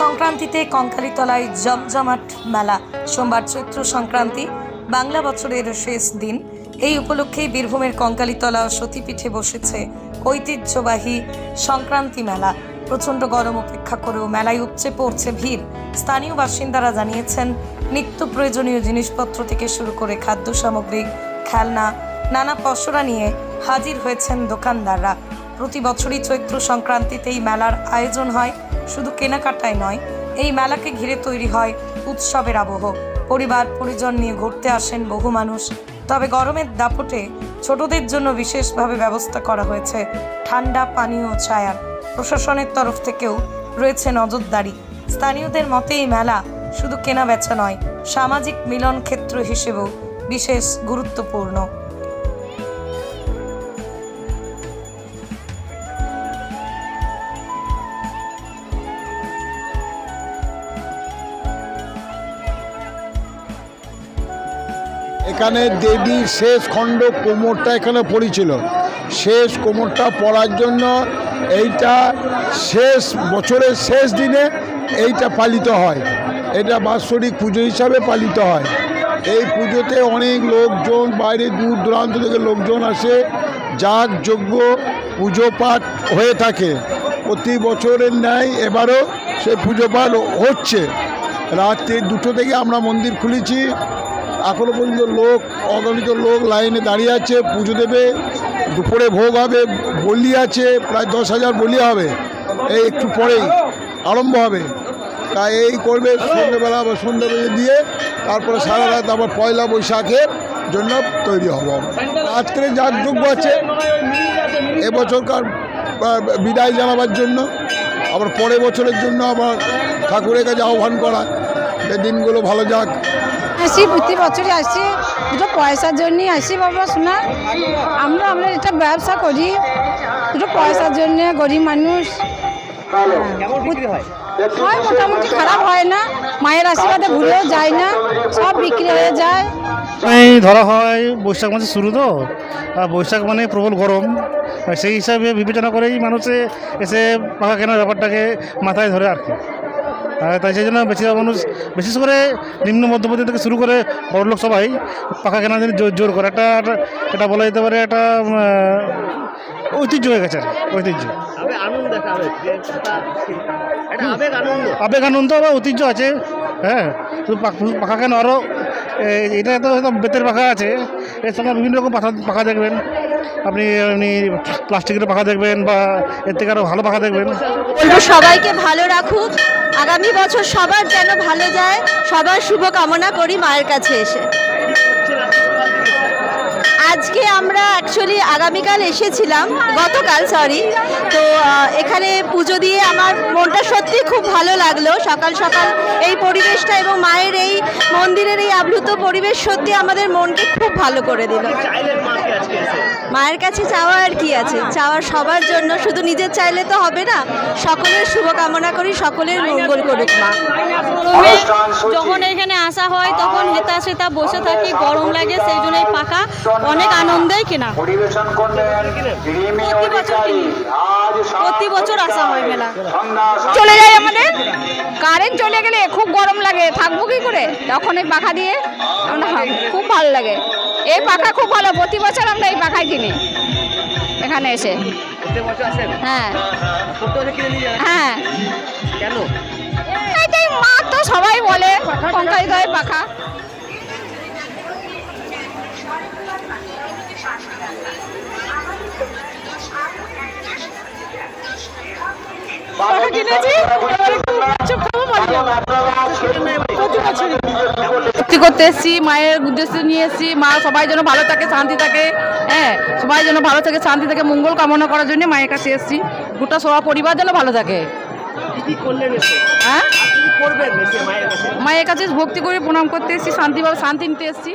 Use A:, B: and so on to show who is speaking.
A: সংক্রান্তিতে কঙ্কালীতলায় জমজমাট মেলা। সোমবার চৈত্র সংক্রান্তি, বাংলা বছরের শেষ দিন। এই উপলক্ষেই বীরভূমের কঙ্কালীতলা সতীপীঠে বসেছে ঐতিহ্যবাহী সংক্রান্তি মেলা। প্রচণ্ড গরম উপেক্ষা করেও মেলায় উপচে পড়ছে ভিড়। স্থানীয় বাসিন্দারা জানিয়েছেন, নিত্য প্রয়োজনীয় জিনিসপত্র থেকে শুরু করে খাদ্য সামগ্রী খেলনা, নানা পসরা নিয়ে হাজির হয়েছেন দোকানদাররা। প্রতি বছরই চৈত্র সংক্রান্তিতে এই মেলার আয়োজন হয়। শুধু কেনাকাটায় নয়, এই মেলাকে ঘিরে তৈরি হয় উৎসবের আবহ। পরিবার, পরিজন নিয়ে ঘুরতে আসেন বহু মানুষ। তবে গরমের দাপটে ছোটদের জন্য বিশেষভাবে ব্যবস্থা করা হয়েছে। ঠান্ডা, পানীয় ছায়ার। প্রশাসনের তরফ থেকেও রয়েছে নজরদারি। স্থানীয়দের মতে এই মেলা শুধু কেনা বেচা নয়, সামাজিক মিলন ক্ষেত্র হিসেবেও বিশেষ গুরুত্বপূর্ণ।
B: এখানে দেবীর শেষ খণ্ড কোমরটা এখানে পড়েছিল। শেষ কোমরটা পড়ার জন্য এইটা শেষ, বছরের শেষ দিনে এইটা পালিত হয়। এটা বাৎসরিক পুজো হিসাবে পালিত হয়। এই পুজোতে অনেক লোকজন, বাইরে দূর দূরান্ত থেকে লোকজন আসে। যাগ যজ্ঞ পুজো পাঠ হয়ে থাকে। প্রতি বছরের ন্যায় এবারও সে পুজো পাঠ হচ্ছে। রাত্রি দুটো থেকে আমরা মন্দির খুলেছি। এখনও পর্যন্ত লোক, অগণিত লোক লাইনে দাঁড়িয়ে আছে, পুজো দেবে, দুপুরে ভোগ হবে, বলি আছে, প্রায় দশ হাজার বলি হবে। এই একটু পরেই আরম্ভ হবে। তাই এই করবে সন্ধ্যেবেলা বা সন্ধ্যে বেজে দিয়ে, তারপরে সারা রাত আবার পয়লা বৈশাখের জন্য তৈরি হব। আজকের যাগযোগ্য আছে, এবছরকার বিদায় জানাবার জন্য, আবার পরের বছরের জন্য আবার ঠাকুরের কাছে আহ্বান করা। যে দিনগুলো ভালো যাক।
C: আসি প্রতি বছরই আসি দুটো পয়সার জন্যই আসি বাবা শোনা। আমরা আমরা এটা ব্যবসা করি দুটো পয়সার জন্য গরিব মানুষ।
D: হয়
C: হয়? মোটামুটি খারাপ হয় না মায়ের আশীর্বাদে ভুলেও যায় না সব বিক্রি হয়ে যায়।
E: এই ধরা হয় বৈশাখ মাসের শুরু তো আর বৈশাখ মানে প্রবল গরম। সেই হিসাবে বিবেচনা করেই মানুষে এসে পাখা কেনার ব্যাপারটাকে মাথায় ধরে আর কি আর তাই সেই জন্য বেশিরভাগ মানুষ বিশেষ করে নিম্ন মধ্যবর্তী থেকে শুরু করে বড়লোক সবাই পাখা কেনার জন্য জোর জোর করে। একটা এটা বলা যেতে পারে একটা ঐতিহ্য হয়ে গেছে আর ঐতিহ্য।
D: আবেগ আনন্দ
E: আনন্দ। ঐতিহ্য আছে হ্যাঁ। শুধু পাখ- কেন? আরও এটা তো বেতের পাখা আছে। এর সঙ্গে বিভিন্ন রকম পাখা পাখা দেখবেন। আপনি এমনি প্লাস্টিকের পাখা দেখবেন বা এর থেকে আরও ভালো পাখা দেখবেন।
F: বলব সবাইকে ভালো রাখুক। আগামী বছর সবার যেন ভালো যায়, সবার শুভ কামনা করি মায়ের কাছে এসে। আজকে আমরা অ্যাকচুয়ালি আগামীকাল এসেছিলাম গতকাল সরি তো এখানে পুজো দিয়ে আমার মনটা সত্যি খুব ভালো লাগল। সকাল সকাল এই পরিবেশটা এবং মায়ের এই মন্দিরের এই আপ্লুত পরিবেশ সত্যি আমাদের মনকে খুব ভালো করে দিল। মায়ের কাছে চাওয়া আর কি আছে? চাওয়ার সবার জন্য শুধু নিজের চাইলে তো হবে না সকলের শুভকামনা করি সকলের মঙ্গল করুক মা।
G: যখন এখানে আসা হয় তখন হেতা সেতা বসে থাকি গরম লাগে সেই জন্য পাখা। অনেক আনন্দেই কেনা। প্রতি বছর
H: অধিকারী।
G: কিনি।
H: আজ
G: প্রতি বছর আসা হয় মেলা।
C: চলে যায় আমাদের? কারেন্ট চলে গেলে খুব গরম লাগে। থাকব কি করে? তখন এই পাখা দিয়ে আমরা খুব। ভালো লাগে। এই পাখা খুব ভালো। প্রতি বছর আমরা এই পাখাই কিনি। এখানে এসে। হ্যাঁ।
D: প্রত্যেক বছর কিনে নিয়ে যান?
C: হ্যাঁ।
D: কেন?
C: এটাই মা তো সবাই বলে পাখা। কিনেছি এবার একটু চুপ খাব বাড়ি প্রতি বছরই ভক্তি করতে এসেছি মায়ের উদ্দেশ্যে নিয়ে এসেছি। মা সবাই যেন ভালো থাকে শান্তি থাকে হ্যাঁ সবাই যেন ভালো থাকে শান্তি থাকে মঙ্গল কামনা করার জন্য মায়ের কাছে এসেছি। গোটা সবার পরিবার যেন ভালো থাকে। হ্যাঁ? মায়ের কাছে ভক্তি করে প্রণাম করতে এসেছি শান্তিভাবে শান্তি নিতে এসেছি।